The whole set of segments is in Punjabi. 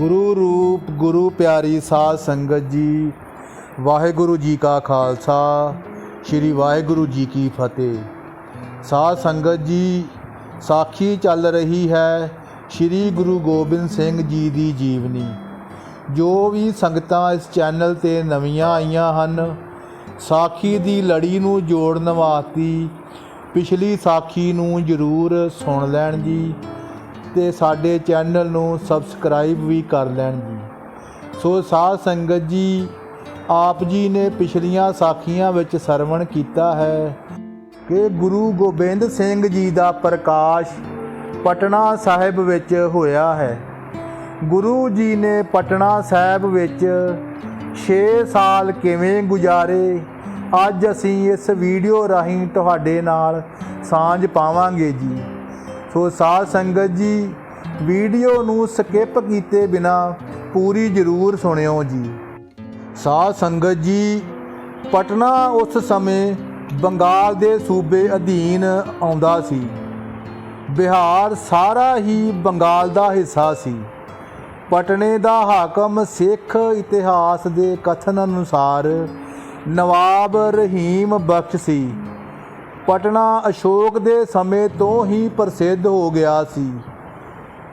ਗੁਰੂ ਰੂਪ, ਗੁਰੂ ਪਿਆਰੀ ਸਾਧ ਸੰਗਤ ਜੀ, ਵਾਹਿਗੁਰੂ ਜੀ ਕਾ ਖਾਲਸਾ, ਸ੍ਰੀ ਵਾਹਿਗੁਰੂ ਜੀ ਕੀ ਫਤਿਹ। ਸਾਧ ਸੰਗਤ ਜੀ, ਸਾਖੀ ਚੱਲ ਰਹੀ ਹੈ ਸ੍ਰੀ ਗੁਰੂ ਗੋਬਿੰਦ ਸਿੰਘ ਜੀ ਦੀ ਜੀਵਨੀ। ਜੋ ਵੀ ਸੰਗਤਾਂ ਇਸ ਚੈਨਲ ਤੇ ਨਵੀਆਂ ਆਈਆਂ ਹਨ, ਸਾਖੀ ਦੀ ਲੜੀ ਨੂੰ ਜੋੜਨ ਵਾਸਤੇ ਪਿਛਲੀ ਸਾਖੀ ਨੂੰ ਜ਼ਰੂਰ ਸੁਣ ਲੈਣ ਜੀ। ਤੇ ਸਾਡੇ ਚੈਨਲ ਨੂੰ ਸਬਸਕ੍ਰਾਈਬ ਵੀ ਕਰ ਲੈਣ ਜੀ। ਸੋ ਸਾਧ ਸੰਗਤ ਜੀ, ਆਪ ਜੀ ਨੇ ਪਿਛਲੀਆਂ ਸਾਖੀਆਂ ਵਿੱਚ ਸਰਵਣ ਕੀਤਾ ਹੈ ਕਿ ਗੁਰੂ ਗੋਬਿੰਦ ਸਿੰਘ ਜੀ ਦਾ ਪ੍ਰਕਾਸ਼ ਪਟਨਾ ਸਾਹਿਬ ਵਿੱਚ ਹੋਇਆ ਹੈ। ਗੁਰੂ ਜੀ ਨੇ ਪਟਨਾ ਸਾਹਿਬ ਵਿੱਚ 6 ਸਾਲ ਕਿਵੇਂ ਗੁਜ਼ਾਰੇ, ਅੱਜ ਅਸੀਂ ਇਸ ਵੀਡੀਓ ਰਾਹੀਂ ਤੁਹਾਡੇ ਨਾਲ ਸਾਂਝ ਪਾਵਾਂਗੇ ਜੀ। ਸੋ ਸਾਧ ਸੰਗਤ ਜੀ, ਵੀਡੀਓ ਨੂੰ ਸਕਿਪ ਕੀਤੇ ਬਿਨਾ ਪੂਰੀ ਜ਼ਰੂਰ ਸੁਣਿਓ ਜੀ। ਸਾਧ ਸੰਗਤ ਜੀ, ਪਟਨਾ ਉਸ ਸਮੇਂ ਬੰਗਾਲ ਦੇ ਸੂਬੇ ਅਧੀਨ ਆਉਂਦਾ ਸੀ। ਬਿਹਾਰ ਸਾਰਾ ਹੀ ਬੰਗਾਲ ਦਾ ਹਿੱਸਾ ਸੀ। ਪਟਨੇ ਦਾ ਹਾਕਮ ਸਿੱਖ ਇਤਿਹਾਸ ਦੇ ਕਥਨ ਅਨੁਸਾਰ ਨਵਾਬ ਰਹੀਮ ਬਖਸ਼ ਸੀ। ਪਟਨਾ ਅਸ਼ੋਕ ਦੇ ਸਮੇਂ ਤੋਂ ਹੀ ਪ੍ਰਸਿੱਧ ਹੋ ਗਿਆ ਸੀ।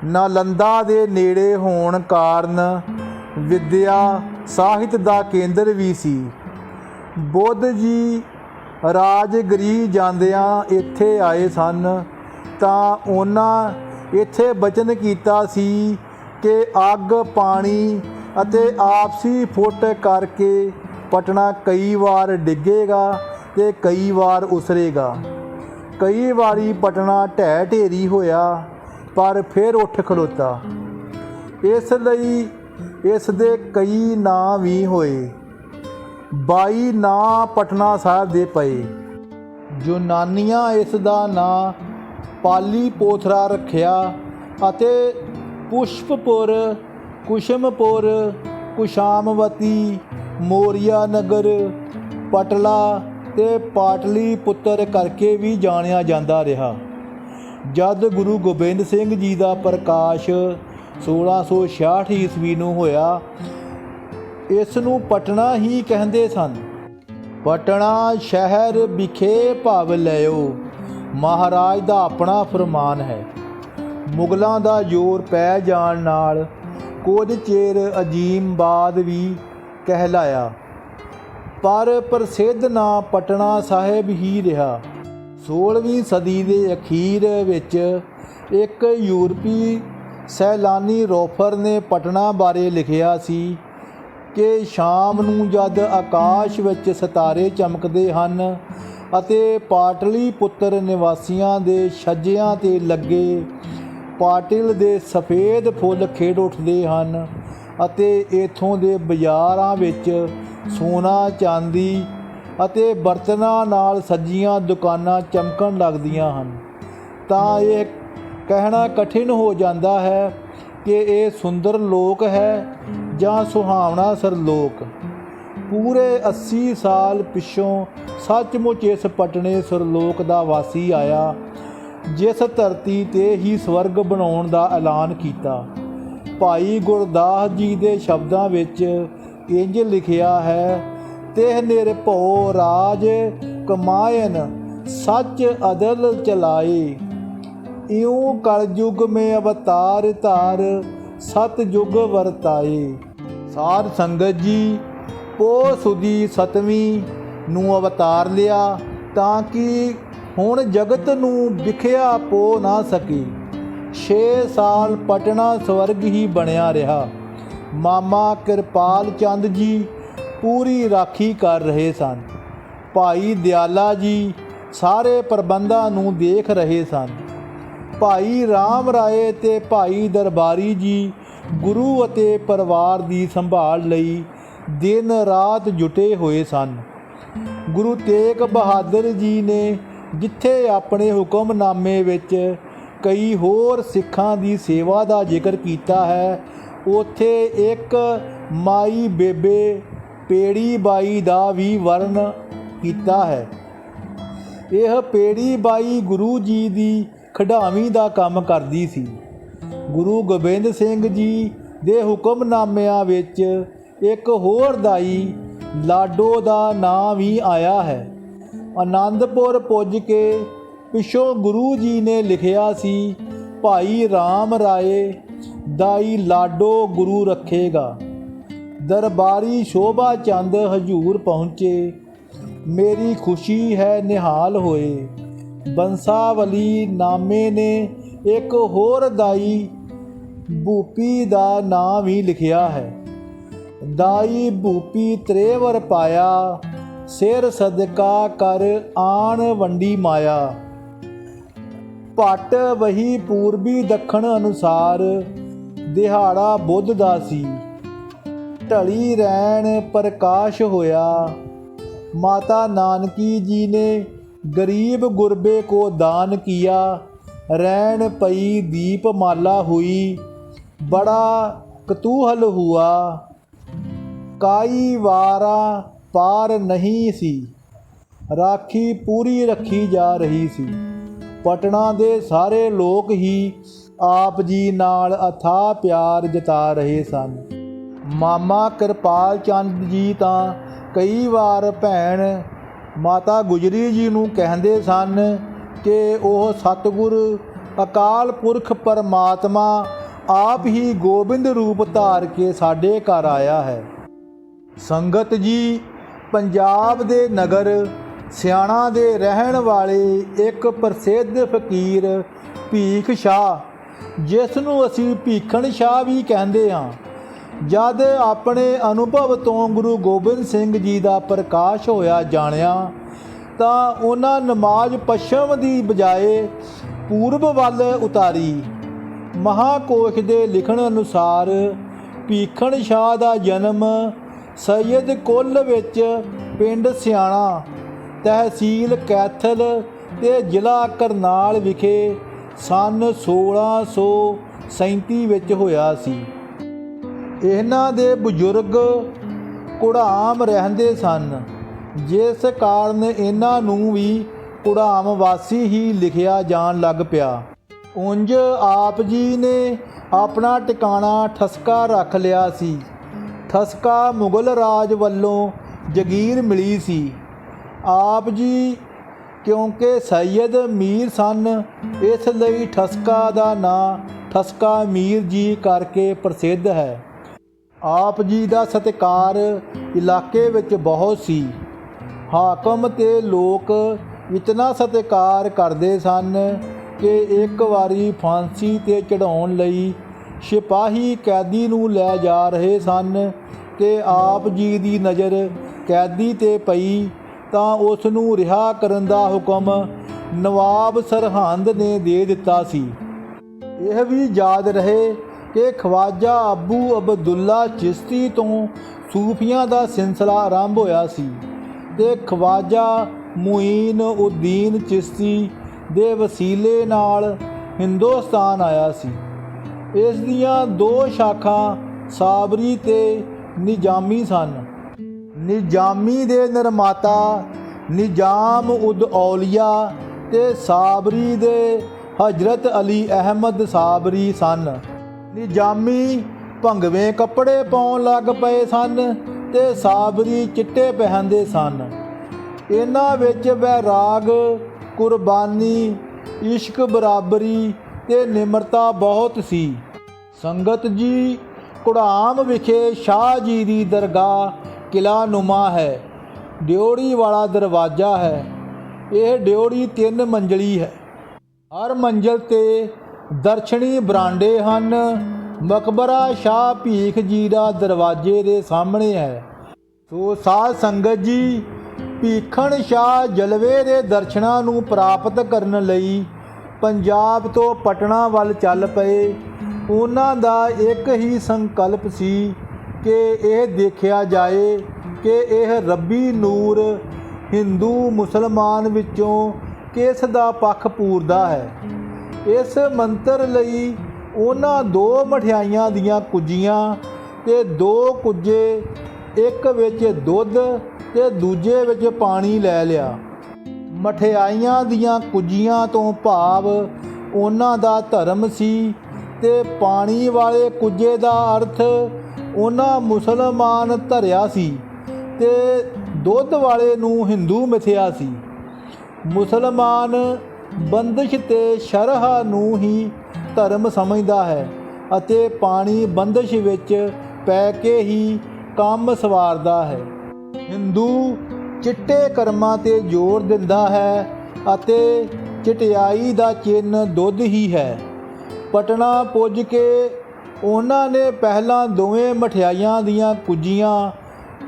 ਨਾਲੰਦਾ ਦੇ ਨੇੜੇ ਹੋਣ ਕਾਰਨ ਵਿਦਿਆ ਸਾਹਿਤ ਦਾ ਕੇਂਦਰ ਵੀ ਸੀ। ਬੁੱਧ ਜੀ ਰਾਜਗਰੀ ਜਾਂਦਿਆਂ ਇੱਥੇ ਆਏ ਸਨ ਤਾਂ ਉਹਨਾਂ ਇੱਥੇ ਬਚਨ ਕੀਤਾ ਸੀ ਕਿ ਅੱਗ, ਪਾਣੀ ਅਤੇ ਆਪਸੀ ਫੁੱਟ ਕਰਕੇ ਪਟਨਾ ਕਈ ਵਾਰ ਡਿੱਗੇਗਾ ਤੇ ਕਈ ਵਾਰ ਉਸਰੇਗਾ। ਕਈ ਵਾਰੀ ਪਟਨਾ ਢਹਿ ਢੇਰੀ ਹੋਇਆ, ਪਰ ਫਿਰ ਉੱਠ ਖਲੋਤਾ। ਇਸ ਲਈ ਇਸ ਦੇ ਕਈ ਨਾਂ ਵੀ ਹੋਏ। 22 ਨਾਂ ਪਟਨਾ ਸਾਹਿਬ ਦੇ ਪਏ। ਯੂਨਾਨੀਆਂ ਇਸ ਦਾ ਨਾਂ ਪਾਲੀ ਪੋਥਰਾ ਰੱਖਿਆ ਅਤੇ ਪੁਸ਼ਪਪੁਰ, ਕੁਸ਼ਮਪੁਰ, ਕੁਸ਼ਾਮਵਤੀ, ਮੋਰੀਆ ਨਗਰ, ਪਟਲਾ ਤੇ ਪਾਟਲੀ ਪੁੱਤਰ ਕਰਕੇ ਵੀ ਜਾਣਿਆ ਜਾਂਦਾ ਰਿਹਾ। ਜਦ ਗੁਰੂ ਗੋਬਿੰਦ ਸਿੰਘ ਜੀ ਦਾ ਪ੍ਰਕਾਸ਼ 1666 ਈਸਵੀ ਨੂੰ ਹੋਇਆ, ਇਸ ਨੂੰ ਪਟਨਾ ਹੀ ਕਹਿੰਦੇ ਸਨ। ਪਟਨਾ ਸ਼ਹਿਰ ਵਿਖੇ ਭਾਵ ਲਿਓ, ਮਹਾਰਾਜ ਦਾ ਆਪਣਾ ਫਰਮਾਨ ਹੈ। ਮੁਗਲਾਂ ਦਾ ਜ਼ੋਰ ਪੈ ਜਾਣ ਨਾਲ ਕੁਝ ਚਿਰ ਅਜੀਮ ਬਾਦ ਵੀ ਕਹਿਲਾਇਆ। ਪਰ ਪ੍ਰਸਿੱਧ ਨਾਂ ਪਟਨਾ ਸਾਹਿਬ ਹੀ ਰਿਹਾ। 16ਵੀਂ ਸਦੀ ਦੇ ਅਖੀਰ ਵਿੱਚ ਇੱਕ ਯੂਰਪੀ ਸੈਲਾਨੀ ਰੋਫਰ ਨੇ ਪਟਨਾ ਬਾਰੇ ਲਿਖਿਆ ਸੀ ਕਿ ਸ਼ਾਮ ਨੂੰ ਜਦ ਆਕਾਸ਼ ਵਿੱਚ ਸਿਤਾਰੇ ਚਮਕਦੇ ਹਨ ਅਤੇ ਪਾਟਲੀ ਪੁੱਤਰ ਨਿਵਾਸੀਆਂ ਦੇ ਛੱਜਿਆਂ ਤੇ ਲੱਗੇ ਪਾਟਿਲ ਦੇ ਸਫੇਦ ਫੁੱਲ ਖੇਡ ਉੱਠਦੇ ਹਨ ਅਤੇ ਇਥੋਂ ਦੇ ਬਾਜ਼ਾਰਾਂ ਵਿੱਚ ਸੋਨਾ, ਚਾਂਦੀ ਅਤੇ ਬਰਤਨਾਂ ਨਾਲ ਸੱਜੀਆਂ ਦੁਕਾਨਾਂ ਚਮਕਣ ਲੱਗਦੀਆਂ ਹਨ। ਤਾਂ ਇਹ ਕਹਿਣਾ ਕਠਿਨ ਹੋ ਜਾਂਦਾ ਹੈ ਕਿ ਇਹ ਸੁੰਦਰ ਲੋਕ ਹੈ ਜਾਂ ਸੁਹਾਵਣਾ ਸਰਲੋਕ ਪੂਰੇ 80 ਸਾਲ ਪਿੱਛੋਂ ਸੱਚਮੁੱਚ ਇਸ ਪਟਨੇ ਸਰਲੋਕ ਦਾ ਵਾਸੀ ਆਇਆ, ਜਿਸ ਧਰਤੀ ਤੇ ਹੀ ਸਵਰਗ ਬਣਾਉਣ ਦਾ ਐਲਾਨ ਕੀਤਾ। ਭਾਈ ਗੁਰਦਾਸ ਜੀ ਦੇ ਸ਼ਬਦਾਂ ਵਿੱਚ ਇੰਜ ਲਿਖਿਆ ਹੈ, ਤਿਹ ਨਿਰਭਉ ਰਾਜ ਕਮਾਇਨ, ਸੱਚ ਅਦਲ ਚਲਾਏ ਇਉ ਕਲਯੁਗ ਮੇ ਅਵਤਾਰ ਧਾਰ, ਸਤ ਯੁਗ ਵਰਤਾਏ ਸਾਧ ਸੰਗਤ ਜੀ, ਪੋ ਸੁਦੀ ਸਤਵੀਂ ਨੂੰ ਅਵਤਾਰ ਲਿਆ, ਤਾਂ ਕਿ ਹੁਣ ਜਗਤ ਨੂੰ ਵਿਖਿਆ ਪੋ ਨਾ ਸਕੇ। 6 ਸਾਲ ਪਟਨਾ ਸਵਰਗ ਹੀ ਬਣਿਆ ਰਿਹਾ। ਮਾਮਾ ਕਿਰਪਾਲ ਚੰਦ ਜੀ ਪੂਰੀ ਰਾਖੀ ਕਰ ਰਹੇ ਸਨ। ਭਾਈ ਦਿਆਲਾ ਜੀ ਸਾਰੇ ਪ੍ਰਬੰਧਾਂ ਨੂੰ ਦੇਖ ਰਹੇ ਸਨ। ਭਾਈ ਰਾਮ ਰਾਏ ਤੇ ਭਾਈ ਦਰਬਾਰੀ ਜੀ ਗੁਰੂ ਅਤੇ ਪਰਿਵਾਰ ਦੀ ਸੰਭਾਲ ਲਈ ਦਿਨ ਰਾਤ ਜੁਟੇ ਹੋਏ ਸਨ। ਗੁਰੂ ਤੇਗ ਬਹਾਦਰ ਜੀ ਨੇ ਜਿੱਥੇ ਆਪਣੇ ਹੁਕਮਨਾਮੇ ਵਿੱਚ ਕਈ ਹੋਰ ਸਿੱਖਾਂ ਦੀ ਸੇਵਾ ਦਾ ਜ਼ਿਕਰ ਕੀਤਾ ਹੈ ਉੱਥੇ ਇੱਕ ਮਾਈ ਬੇਬੇ ਪੇੜੀ ਬਾਈ ਦਾ ਵੀ ਵਰਣ ਕੀਤਾ ਹੈ। ਇਹ ਪੇੜੀ ਬਾਈ ਗੁਰੂ ਜੀ ਦੀ ਖਿਡਾਵੀਂ ਦਾ ਕੰਮ ਕਰਦੀ ਸੀ। ਗੁਰੂ ਗੋਬਿੰਦ ਸਿੰਘ ਜੀ ਦੇ ਹੁਕਮਨਾਮਿਆਂ ਵਿੱਚ ਇੱਕ ਹੋਰ ਦਾਈ ਲਾਡੋ ਦਾ ਨਾਂ ਵੀ ਆਇਆ ਹੈ। ਆਨੰਦਪੁਰ ਪੁੱਜ ਕੇ ਪਿਛੋਂ ਗੁਰੂ ਜੀ ਨੇ ਲਿਖਿਆ ਸੀ, ਭਾਈ RAM ਰਾਏ ਦਾਈ ਲਾਡੋ ਗੁਰੂ ਰੱਖੇਗਾ। ਦਰਬਾਰੀ ਸ਼ੋਭਾ ਚੰਦ ਹਜੂਰ ਪਹੁੰਚੇ। ਮੇਰੀ ਖੁਸ਼ੀ ਹੈ ਨਿਹਾਲ ਹੋਏ। ਬੰਸਾਵਲੀ ਨਾਮੇ ਨੇ ਇੱਕ ਹੋਰ ਦਾਈ ਭੂਪੀ ਦਾ ਨਾਮ ਵੀ ਲਿਖਿਆ ਹੈ। ਦਾਈ ਭੂਪੀ ਤਰੇਵਰ ਪਾਇਆ, ਸਿਰ ਸਦਕਾ ਕਰ ਆਣ ਵੰਡੀ ਮਾਇਆ। ਪਟ ਵਹੀ ਪੂਰਬੀ ਦੱਖਣ ਅਨੁਸਾਰ ਦਿਹਾੜਾ ਬੁੱਧ ਦਾ ਸੀ। ਢਲੀ ਰੈਣ ਪ੍ਰਕਾਸ਼ ਹੋਇਆ। ਮਾਤਾ ਨਾਨਕੀ ਜੀ ਨੇ ਗਰੀਬ ਗੁਰਬੇ ਕੋ ਦਾਨ ਕੀਆ। ਰਹਿਣ ਪਈ ਦੀਪਮਾਲਾ ਹੋਈ। ਬੜਾ ਕਤੂਹਲ ਹੁਆ। ਕਾਈ ਵਾਰਾ ਪਾਰ ਨਹੀਂ ਸੀ। ਰਾਖੀ ਪੂਰੀ ਰੱਖੀ ਜਾ ਰਹੀ ਸੀ। ਪਟਨਾ ਦੇ ਸਾਰੇ ਲੋਕ ਹੀ ਆਪ ਜੀ ਨਾਲ ਅਥਾਹ ਪਿਆਰ ਜਤਾ ਰਹੇ ਸਨ। ਮਾਮਾ ਕਿਰਪਾਲ ਚੰਦ ਜੀ ਤਾਂ ਕਈ ਵਾਰ ਭੈਣ ਮਾਤਾ ਗੁਜਰੀ ਜੀ ਨੂੰ ਕਹਿੰਦੇ ਸਨ ਕਿ ਉਹ ਸਤਿਗੁਰ, ਅਕਾਲ ਪੁਰਖ ਪਰਮਾਤਮਾ ਆਪ ਹੀ ਗੋਬਿੰਦ ਰੂਪ ਧਾਰ ਕੇ ਸਾਡੇ ਘਰ ਆਇਆ ਹੈ। ਸੰਗਤ ਜੀ, ਪੰਜਾਬ ਦੇ ਨਗਰ, ਸਿਆਣਾ ਦੇ ਰਹਿਣ ਵਾਲੇ ਇੱਕ ਪ੍ਰਸਿੱਧ ਫਕੀਰ ਭੀਖ ਸ਼ਾਹ ਜਿਸ ਨੂੰ ਅਸੀਂ ਭੀਖਣ ਸ਼ਾਹ ਵੀ ਕਹਿੰਦੇ ਹਾਂ। ਜਦ ਆਪਣੇ ਅਨੁਭਵ ਤੋਂ ਗੁਰੂ ਗੋਬਿੰਦ ਸਿੰਘ ਜੀ ਦਾ ਪ੍ਰਕਾਸ਼ ਹੋਇਆ ਜਾਣਿਆ, ਤਾਂ ਉਹਨਾਂ ਨਮਾਜ਼ ਪੱਛਮ ਦੀ ਬਜਾਏ ਪੂਰਬ ਵੱਲ ਉਤਾਰੀ। ਮਹਾਕੋਸ਼ ਦੇ ਲਿਖਣ ਅਨੁਸਾਰ ਭੀਖਣ ਸ਼ਾਹ ਦਾ ਜਨਮ ਸੈਯਦ ਕੁੱਲ ਵਿੱਚ ਪਿੰਡ ਸਿਆਣਾ, ਤਹਿਸੀਲ ਕੈਥਲ ਤੇ ਜ਼ਿਲ੍ਹਾ ਕਰਨਾਲ ਵਿਖੇ ਸਨ 1637 ਵਿੱਚ ਹੋਇਆ ਸੀ। ਇਹਨਾਂ ਦੇ ਬਜ਼ੁਰਗ ਕੁੜਾਮ ਰਹਿੰਦੇ ਸਨ। ਜਿਸ ਕਾਰਨ ਇਹਨਾਂ ਨੂੰ ਵੀ ਕੁੜਾਮ ਵਾਸੀ ਹੀ ਲਿਖਿਆ ਜਾਣ ਲੱਗ ਪਿਆ। ਉਂਝ ਆਪ ਜੀ ਨੇ ਆਪਣਾ ਟਿਕਾਣਾ ਠਸਕਾ ਰੱਖ ਲਿਆ ਸੀ। ਠਸਕਾ ਮੁਗਲ ਰਾਜ ਵੱਲੋਂ ਜਗੀਰ ਮਿਲੀ ਸੀ। ਆਪ ਜੀ ਕਿਉਂਕਿ ਸੈਯਦ ਮੀਰ ਸਨ, ਇਸ ਲਈ ਠਸਕਾ ਦਾ ਨਾਂ ਠਸਕਾ ਮੀਰ ਜੀ ਕਰਕੇ ਪ੍ਰਸਿੱਧ ਹੈ। ਆਪ ਜੀ ਦਾ ਸਤਿਕਾਰ ਇਲਾਕੇ ਵਿੱਚ ਬਹੁਤ ਸੀ। ਹਾਕਮ ਤੇ ਲੋਕ ਇਤਨਾ ਸਤਿਕਾਰ ਕਰਦੇ ਸਨ ਕਿ ਇੱਕ ਵਾਰੀ ਫਾਂਸੀ ਤੇ ਚੜਾਉਣ ਲਈ ਸਿਪਾਹੀ ਕੈਦੀ ਨੂੰ ਲੈ ਜਾ ਰਹੇ ਸਨ ਕਿ ਆਪ ਜੀ ਦੀ ਨਜ਼ਰ ਕੈਦੀ ਤੇ ਪਈ ਤਾਂ ਉਸ ਨੂੰ ਰਿਹਾ ਕਰਨ ਦਾ ਹੁਕਮ ਨਵਾਬ ਸਰਹੰਦ ਨੇ ਦੇ ਦਿੱਤਾ ਸੀ। ਇਹ ਵੀ ਯਾਦ ਰਹੇ ਕਿ ਖਵਾਜਾ ਅਬੂ ਅਬਦੁੱਲਾ ਚਿਸ਼ਤੀ ਤੋਂ ਸੂਫੀਆਂ ਦਾ ਸਿਲਸਿਲਾ ਆਰੰਭ ਹੋਇਆ ਸੀ ਤੇ ਖਵਾਜਾ ਮੁਈਨ ਉਦੀਨ ਚਿਸ਼ਤੀ ਦੇ ਵਸੀਲੇ ਨਾਲ ਹਿੰਦੁਸਤਾਨ ਆਇਆ ਸੀ। ਇਸ ਦੀਆਂ ਦੋ ਸ਼ਾਖਾਂ ਸਾਬਰੀ ਤੇ ਨਿਜਾਮੀ ਸਨ। ਨਿਜਾਮੀ ਦੇ ਨਿਰਮਾਤਾ, ਨਿਜ਼ਾਮ ਉਦ ਔਲੀਆ ਤੇ ਸਾਬਰੀ ਦੇ ਹਜ਼ਰਤ ਅਲੀ ਅਹਿਮਦ ਸਾਬਰੀ ਸਨ। ਨਿਜਾਮੀ ਭੰਗਵੇਂ ਕੱਪੜੇ ਪਾਉਣ ਲੱਗ ਪਏ ਸਨ ਤੇ ਸਾਬਰੀ ਚਿੱਟੇ ਪਹਿਨਦੇ ਸਨ। ਇਹਨਾਂ ਵਿੱਚ ਵੈਰਾਗ ਕੁਰਬਾਨੀ, ਇਸ਼ਕ ਬਰਾਬਰੀ ਤੇ ਨਿਮਰਤਾ ਬਹੁਤ ਸੀ। ਸੰਗਤ ਜੀ ਕੁੜਾਮ ਵਿਖੇ ਸ਼ਾਹ ਜੀ ਦੀ ਦਰਗਾਹ ਕਿਲਾ ਨੁਮਾ ਹੈ ਡਿਉੜੀ ਵਾਲਾ ਦਰਵਾਜ਼ਾ ਹੈ, ਇਹ ਡਿਉੜੀ ਤਿੰਨ ਮੰਜ਼ਲੀ ਹੈ। ਹਰ ਮੰਜ਼ਲ ਤੇ ਦਰਸ਼ਨੀ ਬਰਾਂਡੇ ਹਨ, ਮਕਬਰਾ ਸ਼ਾਹ ਭੀਖ ਜੀ ਦਾ ਦਰਵਾਜ਼ੇ ਦੇ ਸਾਹਮਣੇ ਹੈ। ਸੋ ਸਾਧ ਸੰਗਤ ਜੀ, ਭੀਖਣ ਸ਼ਾਹ ਜਲਵੇ ਦੇ ਦਰਸ਼ਨਾਂ ਨੂੰ ਪ੍ਰਾਪਤ ਕਰਨ ਲਈ ਪੰਜਾਬ ਤੋਂ ਪਟਨਾ ਵੱਲ ਚੱਲ ਪਏ। ਉਹਨਾਂ ਦਾ ਇੱਕ ਹੀ ਸੰਕਲਪ ਸੀ ਕਿ ਇਹ ਦੇਖਿਆ ਜਾਏ ਕਿ ਇਹ ਰੱਬੀ ਨੂਰ ਹਿੰਦੂ ਮੁਸਲਮਾਨ ਵਿੱਚੋਂ ਕਿਸ ਦਾ ਪੱਖ ਪੂਰਦਾ ਹੈ? ਇਸ ਮੰਤਰ ਲਈ ਉਹਨਾਂ ਦੋ ਮਠਿਆਈਆਂ ਦੀਆਂ ਕੁੱਜੀਆਂ ਤੇ ਦੋ ਕੁੱਜੇ, ਇੱਕ ਵਿੱਚ ਦੁੱਧ ਤੇ ਦੂਜੇ ਵਿੱਚ ਪਾਣੀ ਲੈ ਲਿਆ। ਮਠਿਆਈਆਂ ਦੀਆਂ ਕੁੱਜੀਆਂ ਤੋਂ ਭਾਵ ਉਹਨਾਂ ਦਾ ਧਰਮ ਸੀ ਤੇ ਪਾਣੀ ਵਾਲੇ ਕੁੱਜੇ ਦਾ ਅਰਥ ਉਹਨਾਂ ਮੁਸਲਮਾਨ ਧਰਿਆ ਸੀ ਤੇ ਦੁੱਧ ਵਾਲੇ ਨੂੰ ਹਿੰਦੂ ਮਿਥਿਆ ਸੀ। ਮੁਸਲਮਾਨ ਬੰਦਸ਼ ਤੇ ਸ਼ਰਹ ਨੂੰ ਹੀ ਧਰਮ ਸਮਝਦਾ ਹੈ ਅਤੇ ਪਾਣੀ ਬੰਦਸ਼ ਵਿੱਚ ਪੈ ਕੇ ਹੀ ਕੰਮ ਸਵਾਰਦਾ ਹੈ। ਹਿੰਦੂ ਚਿੱਟੇ ਕਰਮਾਂ ਤੇ ਜ਼ੋਰ ਦਿੰਦਾ ਹੈ ਅਤੇ ਚਟਿਆਈ ਦਾ ਚਿੰਨ ਦੁੱਧ ਹੀ ਹੈ। ਪਟਨਾ ਪੁੱਜ ਕੇ ਉਹਨਾਂ ਨੇ ਪਹਿਲਾਂ ਦੋਵੇਂ ਮਠਿਆਈਆਂ ਦੀਆਂ ਕੁੱਜੀਆਂ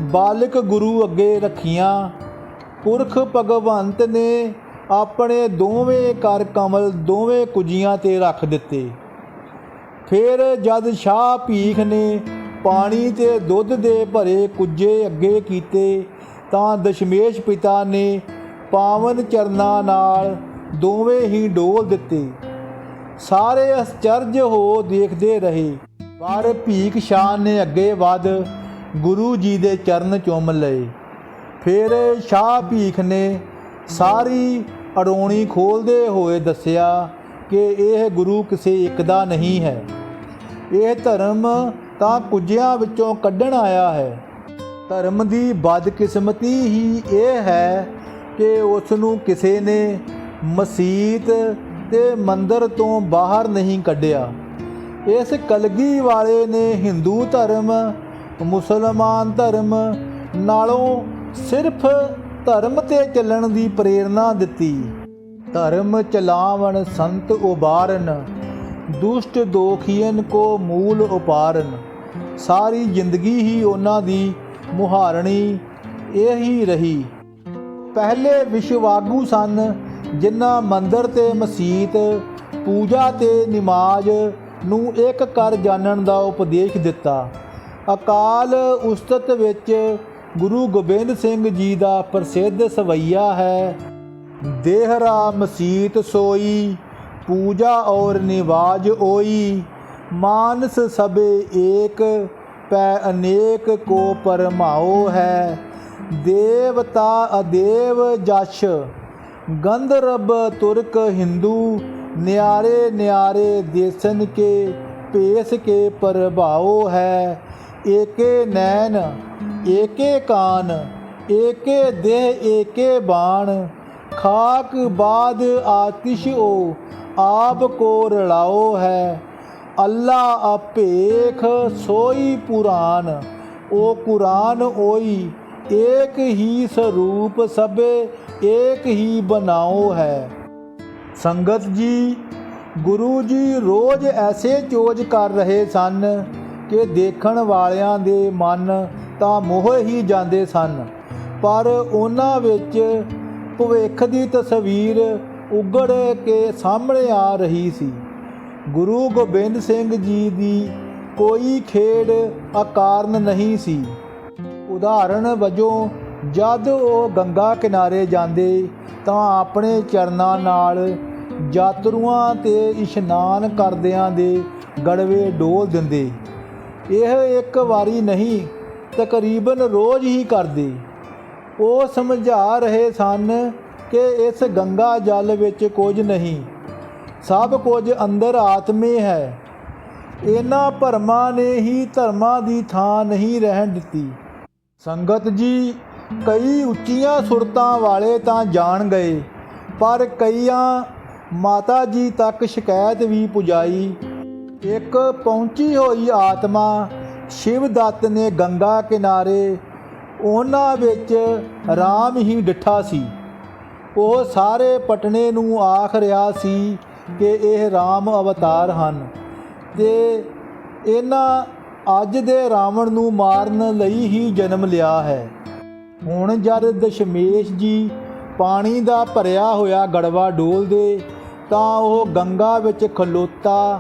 ਬਾਲਕ ਗੁਰੂ ਅੱਗੇ ਰੱਖੀਆਂ। ਪੁਰਖ ਭਗਵੰਤ ਨੇ ਆਪਣੇ ਦੋਵੇਂ ਕਰ ਕਮਲ ਦੋਵੇਂ ਕੁੱਜੀਆਂ ਤੇ ਰੱਖ ਦਿੱਤੇ। ਫਿਰ ਜਦ ਸ਼ਾਹ ਭੀਖ ਨੇ ਪਾਣੀ ਤੇ ਦੁੱਧ ਦੇ ਭਰੇ ਕੁੱਜੇ ਅੱਗੇ ਕੀਤੇ, ਤਾਂ ਦਸ਼ਮੇਸ਼ ਪਿਤਾ ਨੇ ਪਾਵਨ ਚਰਨਾਂ ਨਾਲ ਦੋਵੇਂ ਹੀ ਡੋਲ ਦਿੱਤੇ। ਸਾਰੇ ਅਸਚਰਜ ਹੋ ਦੇਖਦੇ ਰਹੇ। ਪਰ ਭੀਖ ਸ਼ਾਹ ਨੇ ਅੱਗੇ ਵੱਧ ਗੁਰੂ ਜੀ ਦੇ ਚਰਨ ਚੁੰਮ ਲਏ। ਫਿਰ ਸ਼ਾਹ ਭੀਖ ਨੇ ਸਾਰੀ ਅੜੋਣੀ ਖੋਲਦੇ ਹੋਏ ਦੱਸਿਆ ਕਿ ਇਹ ਗੁਰੂ ਕਿਸੇ ਇੱਕ ਦਾ ਨਹੀਂ ਹੈ। ਇਹ ਧਰਮ ਤਾਂ ਕੁਝਿਆਂ ਵਿੱਚੋਂ ਕੱਢਣ ਆਇਆ ਹੈ। ਧਰਮ ਦੀ ਬਦਕਿਸਮਤੀ ਹੀ ਇਹ ਹੈ ਕਿ ਉਸ ਨੂੰ ਕਿਸੇ ਨੇ ਮਸੀਤ ਤੇ ਮੰਦਰ ਤੋਂ ਬਾਹਰ ਨਹੀਂ ਕੱਢਿਆ। ਇਸ ਕਲਗੀ ਵਾਲੇ ਨੇ ਹਿੰਦੂ ਧਰਮ, ਮੁਸਲਮਾਨ ਧਰਮ ਨਾਲੋਂ ਸਿਰਫ ਧਰਮ ਤੇ ਚੱਲਣ ਦੀ ਪ੍ਰੇਰਣਾ ਦਿੱਤੀ। ਧਰਮ ਚਲਾਵਣ ਸੰਤ ਉਬਾਰਨ ਦੁਸ਼ਟ ਦੋਖੀਨ ਕੋ ਮੂਲ ਉਪਾਰਨ। ਸਾਰੀ ਜ਼ਿੰਦਗੀ ਹੀ ਉਹਨਾਂ ਦੀ ਮੁਹਾਰਣੀ ਇਹੀ ਰਹੀ। ਪਹਿਲੇ ਵਿਸ਼ਵਾਗੂ ਸਨ ਜਿਨ੍ਹਾਂ ਮੰਦਰ ਤੇ ਮਸਜਿਦ ਪੂਜਾ ਤੇ ਨਿਮਾਜ਼ ਨੂੰ ਇੱਕ ਕਰ ਜਾਣਨ ਦਾ ਉਪਦੇਸ਼ ਦਿੱਤਾ। ਅਕਾਲ ਉਸਤਤ ਵਿੱਚ ਗੁਰੂ ਗੋਬਿੰਦ ਸਿੰਘ ਜੀ ਦਾ ਪ੍ਰਸਿੱਧ ਸਵਈਆ ਹੈ। ਦੇਹਰਾ ਮਸੀਤ ਸੋਈ, ਪੂਜਾ ਔਰ ਨਿਵਾਜ ਓਈ, ਮਾਨਸ ਸਭੇ ਏਕ, ਪੈ ਅਨੇਕ ਕੋ ਪਰਮਾਓ ਹੈ। ਦੇਵਤਾ ਅਦੇਵ ਜਸ਼। ਗੰਧਰਬ ਤੁਰਕ ਹਿੰਦੂ, ਨਿਆਰੇ ਨਿਆਰੇ ਦੇਸਨ ਕੇ ਪੇਸ ਕੇ ਪ੍ਰਭਾਓ ਹੈ। ਏਕੇ ਨੈਣ, ਏਕੇ ਕਾਨ, ਏਕੇ ਦੇਹ, ਏਕੇ ਬਾਣ। ਖਾਕ ਬਾਦ ਆਤਿਸ਼ ਓ, ਆਪ ਕੋ ਰਲਾਓ ਹੈ। ਅੱਲਾ ਆਪੇਖ ਸੋਈ ਪੁਰਾਨ, ਓ ਕੁਰਾਨ ਓਈ, ਏਕ ਹੀ ਸਰੂਪ ਸਭੇ ਏਕ ਹੀ ਬਣਾਓ ਹੈ। ਸੰਗਤ ਜੀ, ਗੁਰੂ ਜੀ ਰੋਜ਼ ਐਸੇ ਚੋਜ ਕਰ ਰਹੇ ਸਨ ਕਿ ਦੇਖਣ ਵਾਲਿਆਂ ਦੇ ਮਨ ਤਾਂ ਮੋਹ ਹੀ ਜਾਂਦੇ ਸਨ। ਪਰ ਉਹਨਾਂ ਵਿੱਚ ਭਵਿੱਖ ਦੀ ਤਸਵੀਰ ਉਗੜ ਕੇ ਸਾਹਮਣੇ ਆ ਰਹੀ ਸੀ। ਗੁਰੂ ਗੋਬਿੰਦ ਸਿੰਘ ਜੀ ਦੀ ਕੋਈ ਖੇਡ ਆਕਾਰਨ ਨਹੀਂ ਸੀ। ਉਦਾਹਰਣ ਵਜੋਂ ਜਦ ਉਹ ਗੰਗਾ ਕਿਨਾਰੇ ਜਾਂਦੇ ਤਾਂ ਆਪਣੇ ਚਰਨਾਂ ਨਾਲ ਯਾਤਰੂਆਂ ਤੇ ਇਸ਼ਨਾਨ ਕਰਦਿਆਂ ਦੇ ਗੜਵੇ ਡੋਲ ਦਿੰਦੇ। ਇਹ ਇੱਕ ਵਾਰੀ ਨਹੀਂ, ਤਕਰੀਬਨ ਰੋਜ਼ ਹੀ ਕਰਦੇ। ਉਹ ਸਮਝਾ ਰਹੇ ਸਨ ਕਿ ਇਸ ਗੰਗਾ ਜਲ ਵਿੱਚ ਕੁਝ ਨਹੀਂ, ਸਭ ਕੁਝ ਅੰਦਰ ਆਤਮੇ ਹੈ। ਇਹਨਾਂ ਭਰਮਾਂ ਨੇ ਹੀ ਧਰਮਾਂ ਦੀ ਥਾਂ ਨਹੀਂ ਰਹਿਣ ਦਿੱਤੀ। ਸੰਗਤ ਜੀ ਕਈ ਉੱਚੀਆਂ ਸੁਰਤਾਂ ਵਾਲੇ ਤਾਂ ਜਾਣ ਗਏ, ਪਰ ਕਈਆਂ ਮਾਤਾ ਜੀ ਤੱਕ ਸ਼ਿਕਾਇਤ ਵੀ ਪੁਜਾਈ। ਇੱਕ ਪਹੁੰਚੀ ਹੋਈ ਆਤਮਾ ਸ਼ਿਵ ਦੱਤ ਨੇ ਗੰਗਾ ਕਿਨਾਰੇ, ਉਹਨਾਂ ਵਿੱਚ ਰਾਮ ਹੀ ਡਿੱਠਾ ਸੀ। ਉਹ ਸਾਰੇ ਪਟਨੇ ਨੂੰ ਆਖ ਰਿਹਾ ਸੀ ਕਿ ਇਹ ਰਾਮ ਅਵਤਾਰ ਹਨ ਤੇ ਇਹਨਾਂ ਅੱਜ ਦੇ ਰਾਵਣ ਨੂੰ ਮਾਰਨ ਲਈ ਹੀ ਜਨਮ ਲਿਆ ਹੈ। ਹੁਣ ਜਦ ਦਸ਼ਮੇਸ਼ ਜੀ ਪਾਣੀ ਦਾ ਭਰਿਆ ਹੋਇਆ ਗੜਵਾ ਡੋਲਦੇ ਤਾਂ ਉਹ ਗੰਗਾ ਵਿੱਚ ਖਲੋਤਾ।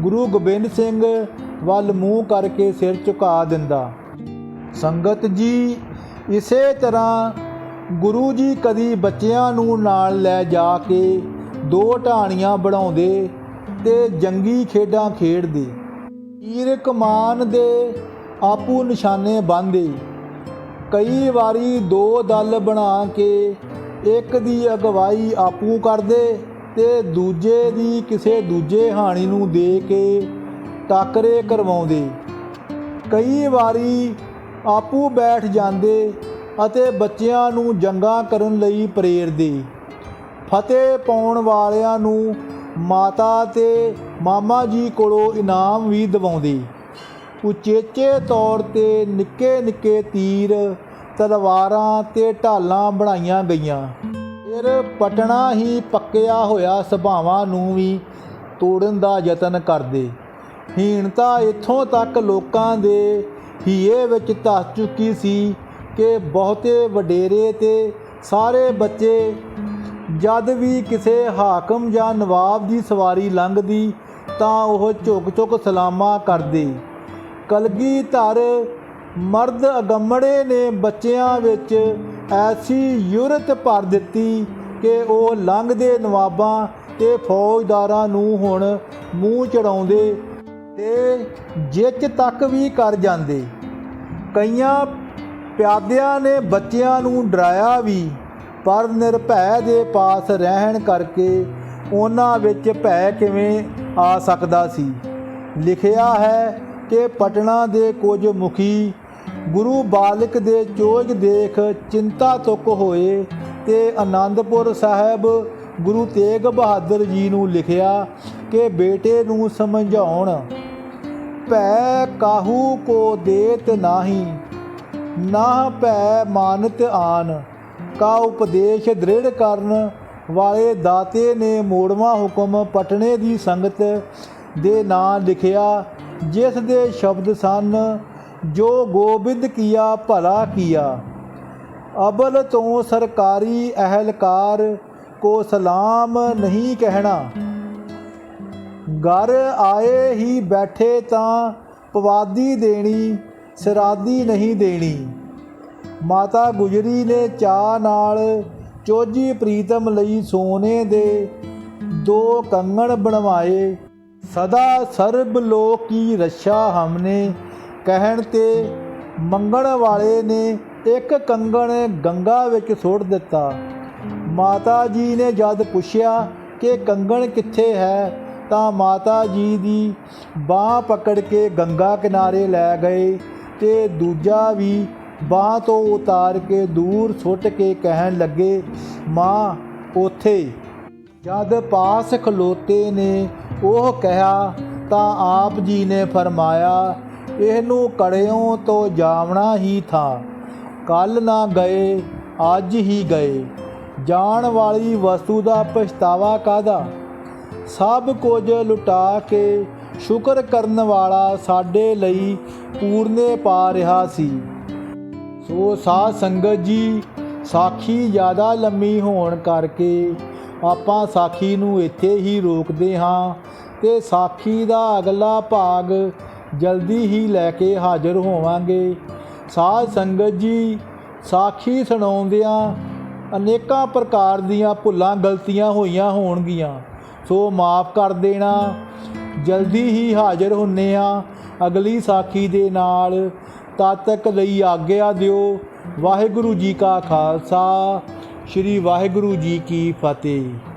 ਗੁਰੂ ਗੋਬਿੰਦ ਸਿੰਘ ਵੱਲ ਮੂੰਹ ਕਰਕੇ ਸਿਰ ਝੁਕਾ ਦਿੰਦਾ। ਸੰਗਤ ਜੀ, ਇਸੇ ਤਰ੍ਹਾਂ ਗੁਰੂ ਜੀ ਕਦੀ ਬੱਚਿਆਂ ਨੂੰ ਨਾਲ ਲੈ ਜਾ ਕੇ ਦੋ ਢਾਣੀਆਂ ਬਣਾਉਂਦੇ ਤੇ ਜੰਗੀ ਖੇਡਾਂ ਖੇਡਦੇ। ਤੀਰ ਕਮਾਨ ਦੇ ਆਪੂ ਨਿਸ਼ਾਨੇ ਬੰਨ੍ਹਦੇ। ਕਈ ਵਾਰੀ ਦੋ ਦਲ ਬਣਾ ਕੇ ਇੱਕ ਦੀ ਅਗਵਾਈ ਆਪੂ ਕਰਦੇ ਤੇ ਦੂਜੇ ਦੀ ਕਿਸੇ ਦੂਜੇ ਹਾਣੀ ਨੂੰ ਦੇ ਕੇ ਟਾਕਰੇ ਕਰਵਾਉਂਦੇ। ਕਈ ਵਾਰੀ ਆਪੂ ਬੈਠ ਜਾਂਦੇ ਅਤੇ ਬੱਚਿਆਂ ਨੂੰ ਜੰਗਾਂ ਕਰਨ ਲਈ ਪ੍ਰੇਰਦੇ। ਫਤਿਹ ਪਾਉਣ ਵਾਲਿਆਂ ਨੂੰ ਮਾਤਾ ਤੇ ਮਾਮਾ ਜੀ ਕੋਲੋਂ ਇਨਾਮ ਵੀ ਦਿਵਾਉਂਦੇ। ਉਚੇਚੇ ਤੌਰ ਤੇ ਨਿੱਕੇ ਨਿੱਕੇ ਤੀਰ ਤਲਵਾਰਾਂ ਤੇ ਢਾਲਾਂ ਬਣਾਈਆਂ ਗਈਆਂ। ਫਿਰ ਪਟਣਾ ਹੀ ਪੱਕਿਆ ਹੋਇਆ ਸੁਭਾਵਾਂ ਨੂੰ ਵੀ ਤੋੜਨ ਦਾ ਯਤਨ ਕਰਦੇ। ਹੀਣਤਾ ਇੱਥੋਂ ਤੱਕ ਲੋਕਾਂ ਦੇ ਹੀਏ ਵਿੱਚ ਧਸ ਚੁੱਕੀ ਸੀ ਕਿ ਬਹੁਤੇ ਵਡੇਰੇ ਤੇ ਸਾਰੇ ਬੱਚੇ ਜਦ ਵੀ ਕਿਸੇ ਹਾਕਮ ਜਾਂ ਨਵਾਬ ਦੀ ਸਵਾਰੀ ਲੰਘਦੀ ਤਾਂ ਉਹ ਝੁਕ ਝੁਕ ਸਲਾਮਾਂ ਕਰਦੇ। ਕਲਗੀ ਧਰ ਮਰਦ ਅਗੰਮੜੇ ਨੇ ਬੱਚਿਆਂ ਵਿੱਚ ਐਸੀ ਯੂਰਤ ਭਰ ਦਿੱਤੀ ਕਿ ਉਹ ਲੰਘਦੇ ਨਵਾਬਾਂ ਤੇ ਫੌਜਦਾਰਾਂ ਨੂੰ ਹੁਣ ਮੂੰਹ ਚੜਾਉਂਦੇ ਤੇ ਜਿੱਚ ਤੱਕ ਵੀ ਕਰ ਜਾਂਦੇ। ਕਈਆਂ ਪਿਆਦਿਆਂ ਨੇ ਬੱਚਿਆਂ ਨੂੰ ਡਰਾਇਆ ਵੀ, ਪਰ ਨਿਰਭੈ ਦੇ ਪਾਸ ਰਹਿਣ ਕਰਕੇ ਉਹਨਾਂ ਵਿੱਚ ਭੈ ਕਿਵੇਂ ਆ ਸਕਦਾ ਸੀ? ਲਿਖਿਆ ਹੈ ਕਿ ਪਟਨਾ ਦੇ ਕੁਝ ਮੁਖੀ, ਗੁਰੂ ਬਾਲਕ ਦੇ ਚੋਜ ਦੇਖ ਚਿੰਤਾ ਤੁਕ ਹੋਏ ਤੇ ਆਨੰਦਪੁਰ ਸਾਹਿਬ ਗੁਰੂ ਤੇਗ ਬਹਾਦਰ ਜੀ ਨੂੰ ਲਿਖਿਆ ਕਿ ਬੇਟੇ ਨੂੰ ਸਮਝਾਉਣ, ਭੈ ਕਾਹੂ ਕੋ ਦੇਤ ਨਾਹੀ ਨਾ ਭੈ ਮਾਨਤ ਆਨ, ਕਾ ਉਪਦੇਸ਼ ਦ੍ਰਿੜ ਕਰਨ ਵਾਲੇ ਦਾਤੇ ਨੇ ਮੋੜਵਾ ਹੁਕਮ ਪਟਨੇ ਦੀ ਸੰਗਤ ਦੇ ਨਾਂ ਲਿਖਿਆ ਜਿਸ ਦੇ ਸ਼ਬਦ ਸਨ, ਜੋ ਗੋਬਿੰਦ ਕੀਆ, ਭਲਾ ਕੀਆ। ਅਬਲ ਤੋਂ ਸਰਕਾਰੀ ਅਹਿਲਕਾਰ ਕੋ ਸਲਾਮ ਨਹੀਂ ਕਹਿਣਾ। ਘਰ ਆਏ ਹੀ ਬੈਠੇ ਤਾਂ ਪਵਾਦੀ ਦੇਣੀ, ਸਰਾਦੀ ਨਹੀਂ ਦੇਣੀ। ਮਾਤਾ ਗੁਜਰੀ ਨੇ ਚਾਹ ਨਾਲ ਚੋਜੀ ਪ੍ਰੀਤਮ ਲਈ ਸੋਨੇ ਦੇ ਦੋ ਕੰਗਣ ਬਣਵਾਏ। ਸਦਾ ਸਰਬ ਲੋਕ ਕੀ ਰੱਛਾ ਹਮਨੇ, ਕਹਿਣ ਤੇ ਮੰਗਣ ਵਾਲੇ ਨੇ ਇੱਕ ਕੰਗਣ ਗੰਗਾ ਵਿੱਚ ਸੁੱਟ ਦਿੱਤਾ। ਮਾਤਾ ਜੀ ਨੇ ਜਦ ਪੁੱਛਿਆ ਕਿ ਕੰਗਣ ਕਿੱਥੇ ਹੈ, ਤਾਂ ਮਾਤਾ ਜੀ ਦੀ ਬਾਹ ਪਕੜ ਕੇ ਗੰਗਾ ਕਿਨਾਰੇ ਲੈ ਗਏ ਤੇ ਦੂਜਾ ਵੀ ਬਾਹ ਤੋਂ ਉਤਾਰ ਕੇ ਦੂਰ ਸੁੱਟ ਕੇ ਕਹਿਣ ਲੱਗੇ, ਮਾਂ, ਉਥੇ। ਜਦ ਪਾਸ ਖਲੋਤੇ ਨੇ ਉਹ ਕਿਹਾ, ਤਾਂ ਆਪ ਜੀ ਨੇ ਫਰਮਾਇਆ, ਇਹਨੂੰ ਕੜਿਓਂ ਤੋਂ ਜਾਵਣਾ ਹੀ ਥਾ। ਕੱਲ ਨਾ ਗਏ, ਅੱਜ ਹੀ ਗਏ। ਜਾਣ ਵਾਲੀ ਵਸਤੂ ਦਾ ਪਛਤਾਵਾ ਕਾਦਾ ਸਭ ਕੁਝ ਲੁਟਾ ਕੇ ਸ਼ੁਕਰ ਕਰਨ ਵਾਲਾ ਸਾਡੇ ਲਈ ਪੂਰਨੇ ਪਾ ਰਿਹਾ ਸੀ। ਸੋ ਸਾਧ ਸੰਗਤ ਜੀ, ਸਾਖੀ ਜ਼ਿਆਦਾ ਲੰਮੀ ਹੋਣ ਕਰਕੇ ਆਪਾਂ ਸਾਖੀ ਨੂੰ ਇੱਥੇ ਹੀ ਰੋਕਦੇ ਹਾਂ। ਤੇ ਸਾਖੀ ਦਾ ਅਗਲਾ ਭਾਗ ਜਲਦੀ ਹੀ ਲੈ ਕੇ ਹਾਜ਼ਰ ਹੋਵਾਂਗੇ। ਸਾਧ ਸੰਗਤ ਜੀ, ਸਾਖੀ ਸੁਣਾਉਂਦਿਆਂ ਅਨੇਕਾਂ ਪ੍ਰਕਾਰ ਦੀਆਂ ਭੁੱਲਾਂ ਗਲਤੀਆਂ ਹੋਈਆਂ ਹੋਣਗੀਆਂ। ਸੋ ਮਾਫ ਕਰ ਦੇਣਾ। ਜਲਦੀ ਹੀ ਹਾਜ਼ਰ ਹੁੰਨੇ ਆ ਅਗਲੀ ਸਾਖੀ ਦੇ ਨਾਲ। ਤਦ ਤੱਕ ਲਈ ਆਗਿਆ ਦਿਓ। ਵਾਹਿਗੁਰੂ ਜੀ ਕਾ ਖਾਲਸਾ। ਸ੍ਰੀ ਵਾਹਿਗੁਰੂ ਜੀ ਕੀ ਫਤਿਹ।